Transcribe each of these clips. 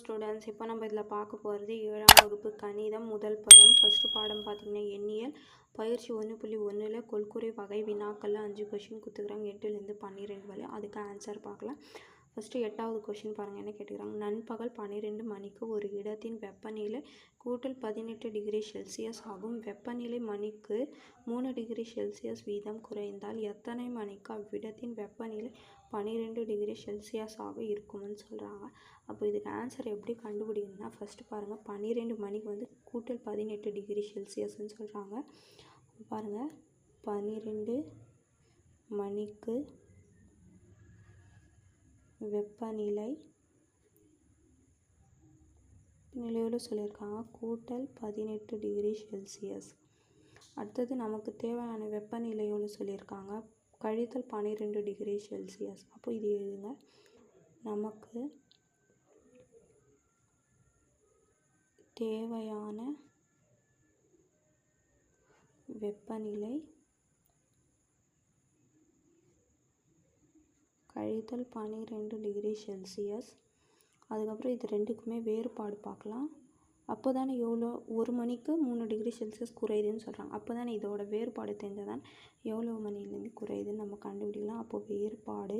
Students இப்போ நம்ம இதில் பார்க்க போகிறது ஏழாம் வகுப்பு கணிதம் முதல் படம் ஃபஸ்ட்டு பாடம் பார்த்திங்கன்னா எண்ணியல். பயிற்சி ஒன்று புள்ளி ஒன்றில் கொள்குறை வகை வினாக்களில் அஞ்சு கொஷின் கொடுத்துக்கிறாங்க எட்டுலேருந்து பன்னிரெண்டு வரை. அதுக்கு ஆன்சர் பார்க்கலாம். ஃபஸ்ட்டு எட்டாவது கொஷின் பாருங்கள் என்ன கேட்டுக்கிறாங்க? நண்பகல் பன்னிரெண்டு மணிக்கு ஒரு இடத்தின் வெப்பநிலை கூட்டல் பதினெட்டு டிகிரி செல்சியஸ் ஆகும். வெப்பநிலை மணிக்கு மூணு டிகிரி செல்சியஸ் வீதம் குறைந்தால் எத்தனை மணிக்கு அவ்விடத்தின் வெப்பநிலை பன்னிரெண்டு டிகிரி செல்சியஸாக இருக்கும்னு சொல்கிறாங்க அப்போ இதுக்கு ஆன்சர் எப்படி கண்டுபிடிக்கணும்னா ஃபஸ்ட்டு பாருங்கள் பன்னிரெண்டு மணிக்கு வந்து கூட்டல் பதினெட்டு டிகிரி செல்சியஸ்ன்னு சொல்கிறாங்க பாருங்கள் பன்னிரெண்டு மணிக்கு வெப்பநிலை நிலையில் சொல்லியிருக்காங்க. கூட்டல் பதினெட்டு டிகிரி செல்சியஸ். அடுத்தது நமக்கு தேவையான வெப்பநிலையோடு சொல்லியிருக்காங்க. கழித்தல் பன்னிரெண்டு டிகிரி செல்சியஸ். அப்போ இது எழுதுங்க. நமக்கு தேவையான வெப்பநிலை கழித்தல் பன்னிரெண்டு டிகிரி செல்சியஸ். அதுக்கப்புறம் இது ரெண்டுக்குமே வேறுபாடு பார்க்கலாம். அப்போ தானே எவ்வளோ ஒரு மணிக்கு மூணு டிகிரி செல்சியஸ் குறையுதுன்னு சொல்கிறாங்க அப்போ தானே இதோட வேறுபாடு தெரிஞ்சால் தான் எவ்வளோ மணிலேருந்து குறையுதுன்னு நம்ம கண்டுபிடிக்கலாம். அப்போது வேறுபாடு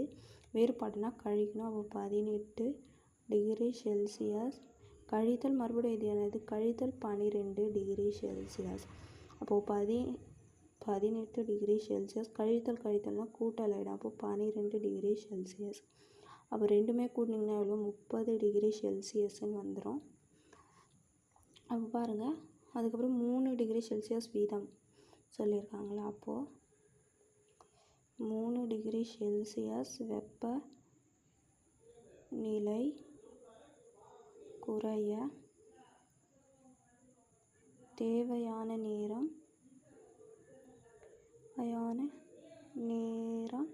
வேறுபாடுனா கழிக்கணும். அப்போ பதினெட்டு டிகிரி செல்சியஸ் கழித்தல் மறுபடியும் இது என்னது? கழித்தல் பன்னிரெண்டு டிகிரி செல்சியஸ் அப்போது பதி பதினெட்டு டிகிரி செல்சியஸ் கழித்தல் கழித்தல்னால் கூட்டல் ஆகிடும் அப்போது பன்னிரெண்டு டிகிரி செல்சியஸ் அப்போ ரெண்டுமே கூட்டினீங்கன்னா எவ்வளோ முப்பது டிகிரி செல்சியஸ்ன்னு வந்துடும் அப்போ பாருங்கள் அதுக்கப்புறம் மூணு டிகிரி செல்சியஸ் வீதம் சொல்லியிருக்காங்களா அப்போது மூணு டிகிரி செல்சியஸ் வெப்ப நிலை குறைய தேவையான நேரம் தேவையான நேரம்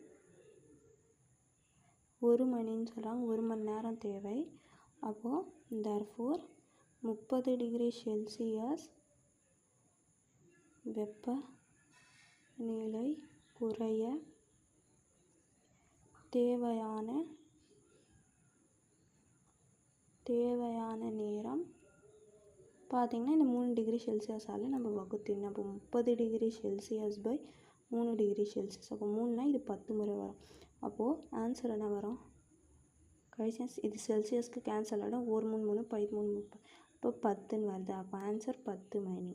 ஒரு மணின்னு சொல்கிறாங்க ஒரு மணி நேரம் தேவை. அப்போது தர்ஃபோர் முப்பது டிகிரி செல்சியஸ் வெப்ப நிலை குறைய தேவையான தேவையான நேரம். பார்த்திங்கன்னா இந்த மூணு டிகிரி செல்சியஸால் நம்ம வகுத்திடணும். அப்போ முப்பது டிகிரி செல்சியஸ் பை மூணு டிகிரி செல்சியஸ். அப்போ மூணுனா இது பத்து முறை வரும். அப்போது ஆன்சர் என்ன வரும்? கழிச்சு இது செல்சியஸ்க்கு கேன்சல் ஆகிடும் ஒரு மூணு மூணு பை மூணு முப்பது. இப்போ பத்துன்னு வருது. அப்போ ஆன்சர் பத்து மணி.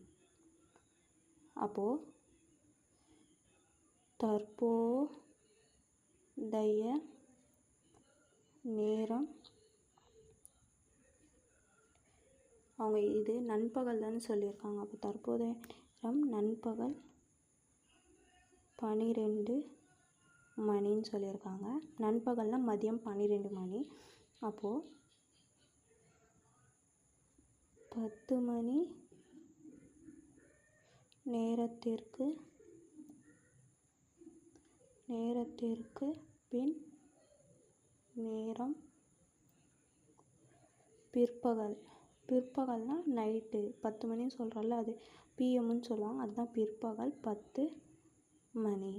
அப்போது தற்போதைய நேரம் அவங்க இது நண்பகல் தானே சொல்லியிருக்காங்க. அப்போ தற்போதைய நேரம் நண்பகல் பனிரெண்டு மணின்னு சொல்லியிருக்காங்க. நண்பகல்னால் மதியம் பன்னிரெண்டு மணி. அப்போது பத்து மணி நேரத்திற்கு நேரத்திற்கு பின் நேரம் பிற்பகல். பிற்பகல்னால் நைட்டு. பத்து மணின்னு சொல்கிறோம்ல அது பிஎம்னு சொல்லுவாங்க. அதுதான் பிற்பகல் பத்து மணி.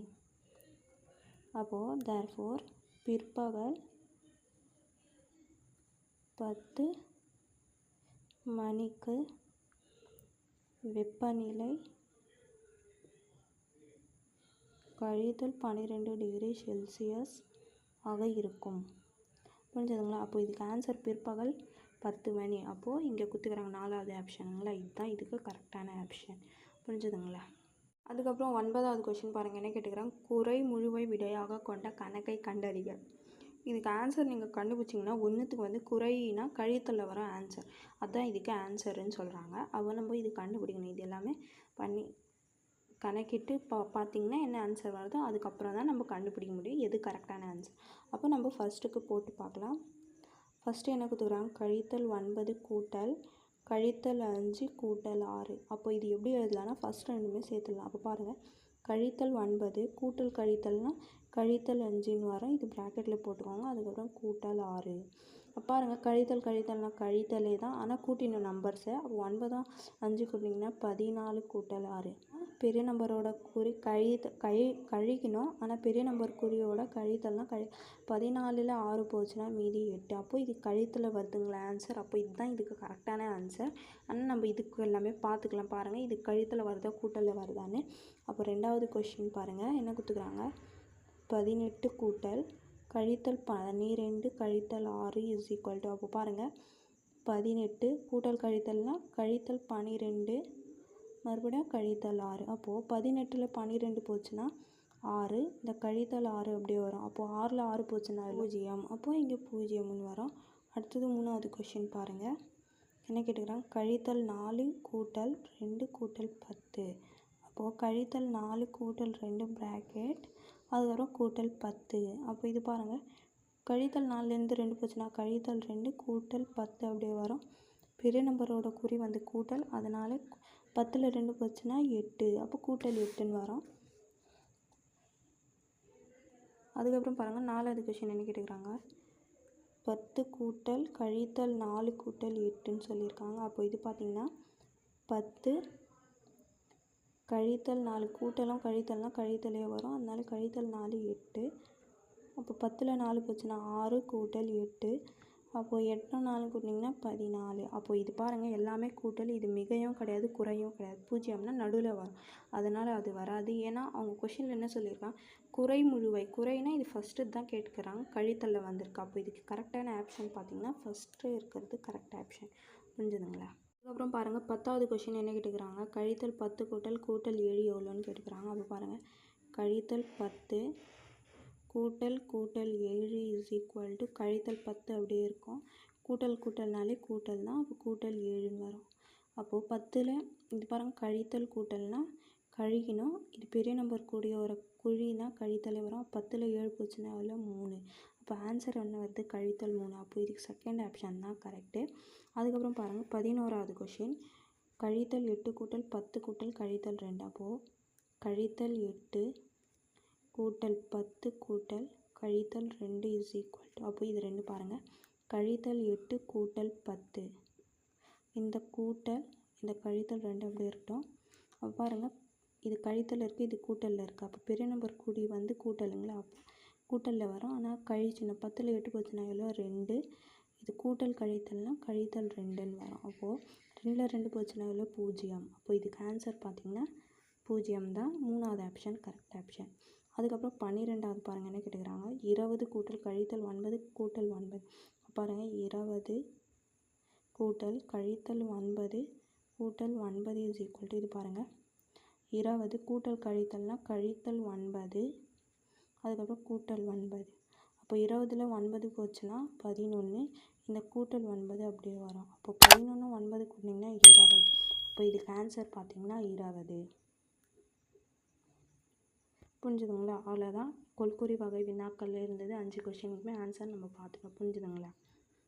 அப்போது தேர்ஃபோர் பிற்பகல் பத்து மணிக்கு வெப்பநிலை கழித்தல் பன்னிரெண்டு டிகிரி செல்சியஸ் ஆக இருக்கும். புரிஞ்சதுங்களா? அப்போ இதுக்கு ஆன்சர் பிற்பகல் பத்து மணி. அப்போது இங்கே கொடுத்துக்கிறாங்க நாலாவது ஆப்ஷனுங்களா இதுதான் இதுக்கு கரெக்டான ஆப்ஷன் புரிஞ்சதுங்களா? அதுக்கப்புறம் ஒன்பதாவது கொஷின் பாருங்கள் என்ன கேட்டுக்கிறாங்க? குறை முழுவை விடையாக கொண்ட கணக்கை கண்டறிக. இதுக்கு ஆன்சர் நீங்கள் கண்டுபிடிச்சிங்கன்னா ஒன்றுத்துக்கு வந்து குறையினா கழித்தலில் வர ஆன்சர் அதுதான் இதுக்கு ஆன்சருன்னு சொல்கிறாங்க அப்போ நம்ம இது கண்டுபிடிக்கணும். இது எல்லாமே பண்ணி கணக்கிட்டு பா பார்த்திங்கன்னா என்ன ஆன்சர் வருதோ அதுக்கப்புறம் தான் நம்ம கண்டுபிடிக்க முடியும் எது கரெக்டான ஆன்சர் அப்போ நம்ம ஃபஸ்ட்டுக்கு போட்டு பார்க்கலாம். ஃபஸ்ட்டு என்ன கொடுத்துக்குறாங்க கழித்தல் ஒன்பது கூட்டல் கழித்தல் அஞ்சு கூட்டல் ஆறு. அப்போ இது எப்படி எழுதலாம்னா ஃபஸ்ட் ரெண்டுமே சேர்த்துடலாம். அப்போ பாருங்கள் கழித்தல் ஒன்பது கூட்டல் கழித்தல்னால் கழித்தல் அஞ்சுன்னு வரும். இது ப்ராக்கெட்டில் போட்டுக்கோங்க. அதுக்கப்புறம் கூட்டல் ஆறு. பாருங்கள் கழித்தல் கழித்தல்னா கழித்தலே தான். ஆனால் கூட்டினோம் நம்பர்ஸை அப்போ ஒன்பதாம் அஞ்சு கூட்டிங்கன்னா பதினாலு கூட்டல் ஆறு. பெரிய நம்பரோட குறி கழித்த கழி கழிக்கணும். ஆனால் பெரிய நம்பர் குறியோட கழித்தல்னா கழி பதினாலில் ஆறு போச்சுன்னா மீதி எட்டு. அப்போ இது கழித்தில் வருதுங்களா? ஆன்சர் அப்போ இதுதான் இதுக்கு கரெக்டான ஆன்சர் ஆனால் நம்ம இதுக்கு எல்லாமே பார்த்துக்கலாம். பாருங்கள் இது கழித்தில் வருதா கூட்டலில் வருதான்னு. அப்போ ரெண்டாவது கொஷின் பாருங்கள் என்ன கொடுத்துக்குறாங்க பதினெட்டு கூட்டல் கழித்தல் பன்னிரெண்டு கழித்தல் ஆறு இஸ் ஈக்குவல் டு அப்போ பாருங்கள் பதினெட்டு கூட்டல் கழித்தல்னால் கழித்தல் பன்னிரெண்டு மறுபடியும் கழித்தல் ஆறு. அப்போது பதினெட்டில் பன்னிரெண்டு போச்சுன்னா ஆறு. இந்த கழித்தல் ஆறு அப்படியே வரும். அப்போது ஆறில் ஆறு போச்சுன்னா பூஜ்ஜியம். அப்போது இங்கே பூஜ்ஜியம்னு வரும். அடுத்தது மூணாவது கொஷின் பாருங்கள் என்ன கேட்டுக்கிறாங்க கழித்தல் நாலு கூட்டல் ரெண்டு கூட்டல் பத்து. அப்போது கழித்தல் நாலு கூட்டல் ரெண்டு ப்ராக்கெட் அதுக்கப்புறம் கூட்டல் பத்து. அப்போ இது பாருங்கள் கழித்தல் நாலுலேருந்து ரெண்டு போச்சுன்னா கழித்தல் ரெண்டு கூட்டல் பத்து அப்படியே வரும். பெரிய நம்பரோட குறி வந்து கூட்டல். அதனால் பத்தில் ரெண்டு போச்சுன்னா எட்டு. அப்போ கூட்டல் எட்டுன்னு வரும். அதுக்கப்புறம் பாருங்கள் நாலாவது கொஷின் என்ன கேட்டுக்கிறாங்க? பத்து கூட்டல் கழித்தல் நாலு கூட்டல் எட்டுன்னு சொல்லியிருக்காங்க. அப்போ இது பார்த்திங்கன்னா பத்து கழித்தல் நாலு கூட்டலும் கழித்தல்னால் கழித்தலே வரும். அதனால கழித்தல் நாலு எட்டு. அப்போ பத்தில் நாலு போச்சுன்னா ஆறு கூட்டல் எட்டு. அப்போது எட்டும் நாலு கூட்டிங்கன்னா பதினாலு. அப்போது இது பாருங்கள் எல்லாமே கூட்டல். இது மிகையும் கிடையாது குறையும் கிடையாது. பூஜ்ஜியம்னா நடுவில் வரும். அதனால் அது வராது. ஏன்னா அவங்க கொஷினில் என்ன சொல்லியிருக்காங்க? குறை முழுவை. குறைனா இது ஃபஸ்ட்டு தான் கேட்குறாங்க. கழித்தலில் வந்திருக்கு. அப்போ இதுக்கு கரெக்டான ஆப்ஷன் பார்த்தீங்கன்னா ஃபஸ்ட்டு இருக்கிறது கரெக்ட் ஆப்ஷன் புரிஞ்சுதுங்களா? அதுக்கப்புறம் பாருங்கள் பத்தாவது கொஷின் என்ன கேட்டுக்கிறாங்க? கழித்தல் பத்து கூட்டல் கூட்டல் ஏழு எவ்வளோன்னு கேட்டுக்கிறாங்க. அப்போ பாருங்கள் கழித்தல் பத்து கூட்டல் கூட்டல் ஏழு இஸ் ஈக்குவல் டு கழித்தல் பத்து அப்படியே இருக்கும். கூட்டல் கூட்டல்னாலே கூட்டல் தான் அப்போ கூட்டல் ஏழுன்னு வரும். அப்போது பத்தில் இது பாருங்கள் கழித்தல் கூட்டல்னால் கழிக்கணும். இது பெரிய நம்பர் கூடிய ஒரு குழினா கழித்தலே வரும். பத்தில் ஏழு போச்சுன்னா எவ்வளோ மூணு. அப்போ ஆன்சர் ஒன்று வந்து கழித்தல் மூணு. அப்போ இதுக்கு செகண்ட் ஆப்ஷன் தான் கரெக்டு அதுக்கப்புறம் பாருங்கள் பதினோராவது கொஷின் கழித்தல் எட்டு கூட்டல் பத்து கூட்டல் கழித்தல் ரெண்டு. அப்போது கழித்தல் எட்டு கூட்டல் பத்து கூட்டல் கழித்தல் ரெண்டு இஸ் ஈக்குவல் டு அப்போ இது ரெண்டு பாருங்கள் கழித்தல் எட்டு கூட்டல் பத்து. இந்த கூட்டல் இந்த கழித்தல் ரெண்டு அப்படி இருக்கட்டும். அப்போ பாருங்கள் இது கழித்தல் இருக்குது இது கூட்டலில் இருக்குது அப்போ பெரிய நம்பர் கூடி வந்து கூட்டலுங்களா? அப்போ கூட்டலில் வரும். ஆனால் கழிச்சுனா பத்தில் எட்டு போச்சுன்னா எவ்வளோ? ரெண்டு. இது கூட்டல் கழித்தல்னால் கழித்தல் ரெண்டுன்னு வரும். அப்போது ரெண்டில் ரெண்டு போச்சுன்னா எவ்வளோ? பூஜ்ஜியம். அப்போது இதுக்கு ஆன்சர் பார்த்திங்கன்னா பூஜ்ஜியம் தான். மூணாவது ஆப்ஷன் கரெக்ட் ஆப்ஷன் அதுக்கப்புறம் பன்னிரெண்டாவது பாருங்கள் என்ன கேட்டுக்கிறாங்க? இருபது கூட்டல் கழித்தல் ஒன்பது கூட்டல் ஒன்பது. பாருங்கள் இருபது கூட்டல் கழித்தல் ஒன்பது கூட்டல் ஒன்பது இஸ் ஈக்குவல் டு இது பாருங்கள் இருபது கூட்டல் கழித்தல்னால் கழித்தல் ஒன்பது அதுக்கப்புறம் கூட்டல் ஒன்பது. அப்போ இருபதில் ஒன்பது போச்சுன்னா பதினொன்று இந்த கூட்டல் ஒன்பது அப்படியே வரும். அப்போ பதினொன்று ஒன்பது கூட்டிங்கன்னா இருபது. அப்போ இதுக்கு ஆன்சர் பார்த்தீங்கன்னா இருபது. புரிஞ்சுதுங்களா? அவ்வளோதான் கொள்குறி வகை வினாக்கள் இருந்தது அஞ்சு கொஷினுக்குமே ஆன்சர் நம்ம பார்த்துட்டோம். புரிஞ்சுதுங்களா?